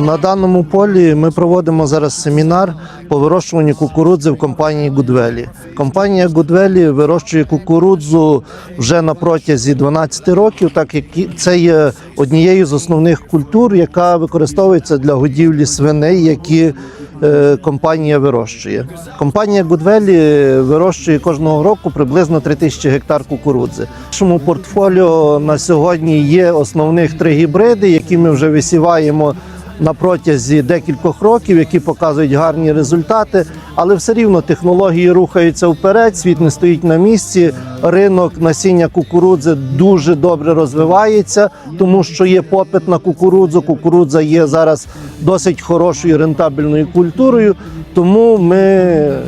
На даному полі ми проводимо зараз семінар по вирощуванню кукурудзи в компанії Гудвелі. Компанія Гудвелі вирощує кукурудзу вже на протязі 12 років, так як це є однією з основних культур, яка використовується для годівлі свиней, які е, компанія вирощує. Компанія Гудвелі вирощує кожного року приблизно 3000 гектар кукурудзи. В нашому портфоліо на сьогодні є основних три гібриди, які ми вже висіваємо на протязі декількох років, які показують гарні результати, але все рівно технології рухаються вперед, світ не стоїть на місці. Ринок насіння кукурудзи дуже добре розвивається, тому що є попит на кукурудзу. Кукурудза є зараз досить хорошою рентабельною культурою. Тому ми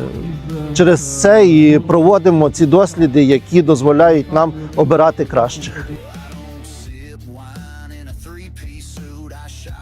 через це і проводимо ці досліди, які дозволяють нам обирати кращих.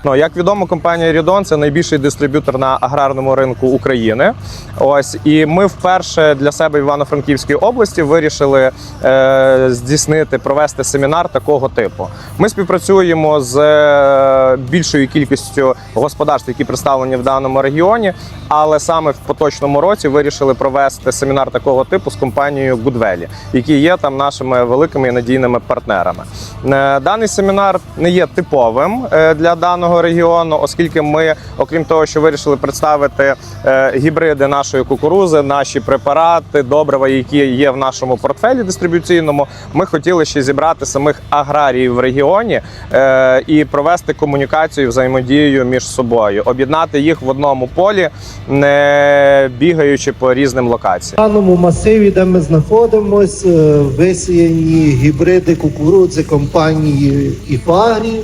Ну, як відомо, компанія Рідон це найбільший дистриб'ютор на аграрному ринку України. Ось і ми вперше для себе в Івано-Франківській області вирішили е, здійснити провести семінар такого типу. Ми співпрацюємо з е, більшою кількістю господарств, які представлені в даному регіоні, але саме в поточному році вирішили провести семінар такого типу з компанією Гудвелі, які є там нашими великими і надійними партнерами. Е, Даний семінар не є типовим е, для даного регіону, оскільки ми, окрім того, що вирішили представити е, гібриди нашої кукурузи, наші препарати, добрива, які є в нашому портфелі дистрибуційному, ми хотіли ще зібрати самих аграріїв в регіоні е, і провести комунікацію, взаємодію між собою, об'єднати їх в одному полі, не бігаючи по різним локаціям. В даному масиві, де ми знаходимося, висіяні гібриди кукурудзи компанії Іпагрі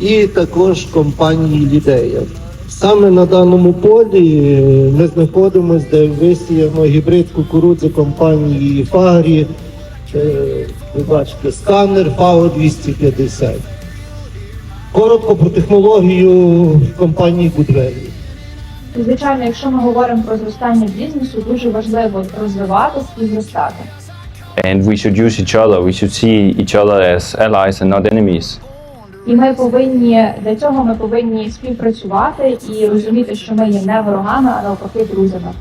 і також компанії Лідея. Саме на даному полі ми знаходимося, де висіяно гібрид кукурудзи компанії Іпагрі. Е, Ви бачите, сканер ФАО 250. Коротко про технологію компанії Гудвелі. Звичайно, якщо ми говоримо про зростання бізнесу, дуже важливо розвиватись і зростати. and we should use each other. We should see each other as allies and not enemies. І ми повинні для цього ми повинні співпрацювати і розуміти, що ми є не ворогами, а навпаки друзями.